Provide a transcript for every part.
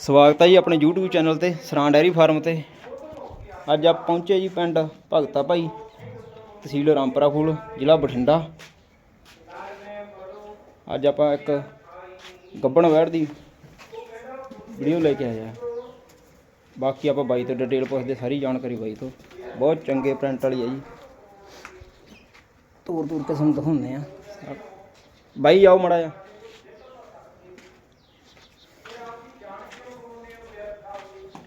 ਸਵਾਗਤ ਹੈ ਜੀ ਆਪਣੇ YouTube ਚੈਨਲ ਤੇ ਸਰਾਂ ਡੈਰੀ ਫਾਰਮ ਤੇ। ਅੱਜ ਆਪ ਪਹੁੰਚੇ ਜੀ ਪਿੰਡ ਭਗਤਾ ਭਾਈ ਤਹਿਸੀਲ ਰਾਮਪੁਰਾ ਫੂਲ ਜ਼ਿਲ੍ਹਾ ਬਠਿੰਡਾ। ਅੱਜ ਆਪਾਂ ਇੱਕ ਗੱਬਣ ਵੈੜ ਦੀ ਵੀਡੀਓ ਲੈ ਕੇ ਆਏ ਆ। ਬਾਕੀ ਆਪਾਂ ਬਾਈ ਤੋਂ ਡਿਟੇਲ ਪੁੱਛਦੇ ਸਾਰੀ ਜਾਣਕਾਰੀ ਬਾਈ ਤੋਂ। ਬਹੁਤ ਚੰਗੇ ਪ੍ਰਿੰਟ ਵਾਲੀ ਹੈ ਜੀ। ਤੋਰ ਤੋਰ ਕੇ ਤੁਹਾਨੂੰ ਦਿਖਾਉਂਦੇ ਆ। ਬਾਈ ਆਓ ਮੜਾ ਜਾ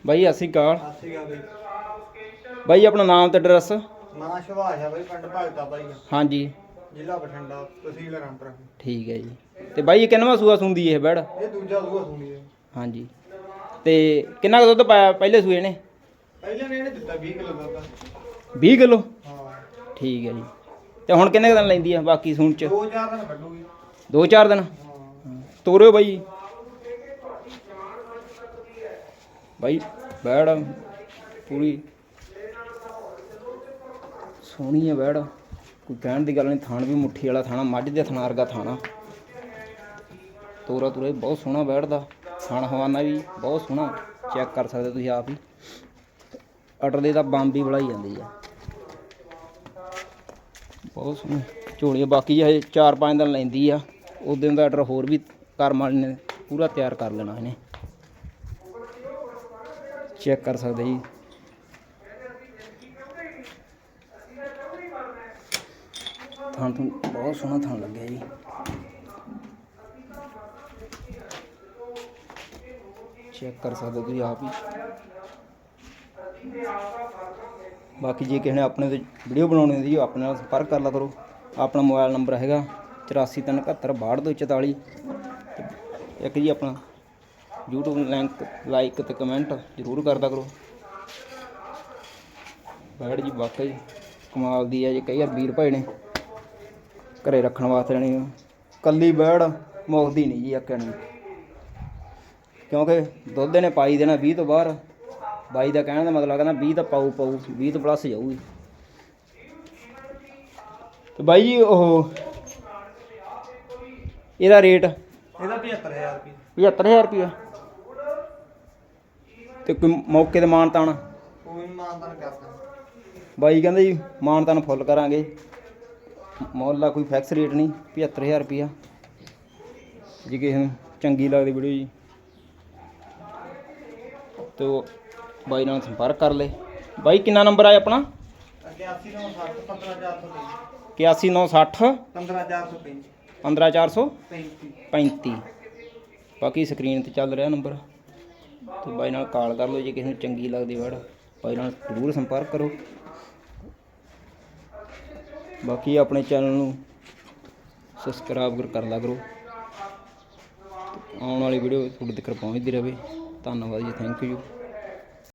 ਬਾਈ ਅਸੀਂ ਕਾਲ ਸਤਿ ਬਈ ਬਾਈ ਆਪਣਾ ਨਾਮ ਤੇ ਐਡਰੈਸ ਨਾਂ ਸ਼ਿਵਾਸ਼ ਆ ਬਈ ਪਿੰਡ ਭਗਤਾ ਬਾਈ ਹਾਂਜੀ। ਜ਼ਿਲ੍ਹਾ ਬਠਿੰਡਾ ਤਹਿਸੀਲ ਰਾਮਪੁਰਾ ਠੀਕ ਹੈ ਜੀ। ਤੇ ਬਾਈ ਇਹ ਕਿੰਨਵਾਂ ਸੂਆ ਸੁੰਦੀ ਇਹ ਬੈੜ? ਇਹ ਦੂਜਾ ਸੂਆ ਸੁਣੀ ਹੈ ਹਾਂਜੀ। ਤੇ ਕਿੰਨਾ ਕੁ ਦੁੱਧ ਪਾਇਆ? ਪਹਿਲੇ ਸੂਏ ਨੇ? ਪਹਿਲਾਂ ਨੇ ਇਹਨੇ ਦਿੱਤਾ 20 ਕਿਲੋ ਦੁੱਧ। 20 ਕਿਲੋ? ਹਾਂ। ਠੀਕ ਹੈ ਜੀ। ਤੇ ਹੁਣ ਕਿੰਨੇ ਕੁ ਦਿਨ ਲੈਂਦੀ ਆ ਬਾਕੀ ਸੂਣ ਚ? ਦੋ ਚਾਰ ਦਿਨ ਕੱਢੂਗੀ। 2-4 ਦਿਨ? ਤੋਰਿਓ ਬਾਈ। ਬਾਈ, ਬੈੜ ਪੂਰੀ। ਸੋਹਣੀ ਆ ਬੈੜ। ਕੋਈ ਕਹਿਣ ਦੀ ਗੱਲ ਨਹੀਂ, ਥਾਣ ਵੀ ਮੁੱਠੀ ਵਾਲਾ ਥਾਣਾ, ਮੱਝ ਦੇ ਥਣਾ ਵਰਗਾ ਥਾਣਾ। ਤੋਰਾ ਤੁਰੇ ਬਹੁਤ ਸੋਹਣਾ ਬੈਠਦਾ ਥਾਣ ਹਵਾਨਾ ਵੀ ਬਹੁਤ ਸੋਹਣਾ, ਚੈੱਕ ਕਰ ਸਕਦੇ ਤੁਸੀਂ ਆਪ ਹੀ। ਅਟਰ ਦੇ ਤਾਂ ਬੰਬ ਵੀ ਬੁਲਾਈ ਜਾਂਦੀ ਆ। ਬਹੁਤ ਸੋਹਣੀ ਝੋਲੀ ਬਾਕੀ ਜੇ ਹਜੇ 4-5 ਦਿਨ ਲੈਂਦੀ ਆ ਉਦੋਂ ਦਾ ਆਰਡਰ ਹੋਰ ਵੀ ਕਰਮ ਵਾਲੇ ਨੇ ਪੂਰਾ ਤਿਆਰ ਕਰ ਲੈਣਾ ਇਹਨੇ। ਚੈੱਕ ਕਰ ਸਕਦੇ ਜੀ। ਥਾਂ ਤੋਂ ਬਹੁਤ ਸੋਹਣਾ ਥਾਂ ਲੱਗਿਆ ਜੀ। ਚੈੱਕ ਕਰ ਸਕਦੇ ਤੁਸੀਂ ਆਪ ਹੀ। ਬਾਕੀ ਜੇ ਕਿਸੇ ਨੇ ਆਪਣੇ ਤੇ ਵੀਡੀਓ ਬਣਾਉਣੀ ਹੁੰਦੀ ਹੈ ਆਪਣੇ ਨਾਲ ਸੰਪਰਕ ਕਰ ਲਾ ਕਰੋ। ਆਪਣਾ ਮੋਬਾਈਲ ਨੰਬਰ ਹੈਗਾ 8437726244 ਤੇ ਇੱਕ ਜੀ ਆਪਣਾ YouTube ਲਿੰਕ ਲਾਈਕ ਤੇ ਕਮੈਂਟ ਜ਼ਰੂਰ ਕਰਦਾ ਕਰੋ। ਬੈੜ ਜੀ ਵਾਕਈ ਕਮਾਲ ਦੀ ਹੈ ਜੀ ਕਈ ਵਾਰ ਵੀਰ ਭਾਈ ਨੇ ਘਰੇ ਰੱਖਣ ਵਾਸਤੇ ਲੈਣੀ। ਕੱਲੀ ਬੈੜ ਮੁੱਕਦੀ ਨਹੀਂ ਜੀ ਨਹੀਂ ਕਿਉਂਕਿ ਦੁੱਧ ਨੇ ਪਾਈ ਦੇਣਾ 20 ਤੋਂ ਬਾਹਰ। ਬਾਈ ਦਾ ਕਹਿਣ ਦਾ ਮਤਲਬ ਕਹਿੰਦਾ 20 ਤਾਂ ਪਾਊ ਪਾਊ 20 ਤੋਂ ਪਲੱਸ ਜਾਊਗੀ। ਤੇ ਬਾਈ ਜੀ ਉਹ ਇਹਦਾ ਰੇਟ ਇਹਦਾ 75000 ਰੁਪਏ 75000 ਰੁਪਇਆ ਤੇ ਕੋਈ ਮੌਕੇ ਤੇ ਮਾਨ ਤਾਣ ਕੋਈ ਮਾਨਦਾਨ ਕਰਦਾ ਬਾਈ ਕਹਿੰਦਾ ਜੀ ਮਾਨ ਤਾਨ ਫੁੱਲ ਕਰਾਂਗੇ। ਮੁੱਲ ਕੋਈ ਫਿਕਸ ਰੇਟ ਨਹੀਂ 75000 ਰੁਪਇਆ। ਜੇ ਕਿਸੇ ਨੂੰ ਚੰਗੀ ਲੱਗਦੀ ਵੀਡੀਓ ਜੀ। ਤੇ ਬਾਈ ਨਾਲ ਸੰਪਰਕ ਕਰ ਲੈ। ਬਾਈ ਕਿੰਨਾ ਨੰਬਰ ਆਇਆ ਆਪਣਾ? 8960 15435 81960 15435 15435 35 ਬਾਕੀ ਸਕਰੀਨ ਤੇ ਚੱਲ ਰਿਹਾ ਨੰਬਰ ਤੇ ਬਾਈ ਨਾਲ ਕਾਲ ਕਰ ਲਓ ਜੇ ਕਿਸੇ ਨੂੰ ਚੰਗੀ ਲੱਗਦੀ ਵੜ। ਬਾਈ ਨਾਲ ਜ਼ਰੂਰ ਸੰਪਰਕ ਕਰੋ। ਬਾਕੀ ਆਪਣੇ ਚੈਨਲ ਨੂੰ ਸਬਸਕ੍ਰਾਈਬ ਕਰ ਲਿਆ ਕਰੋ। ਆਉਣ ਵਾਲੀ ਵੀਡੀਓ ਤੁਹਾਡੇ ਤੱਕ ਪਹੁੰਚਦੀ ਰਹੇ। ਧੰਨਵਾਦ ਜੀ ਥੈਂਕ ਯੂ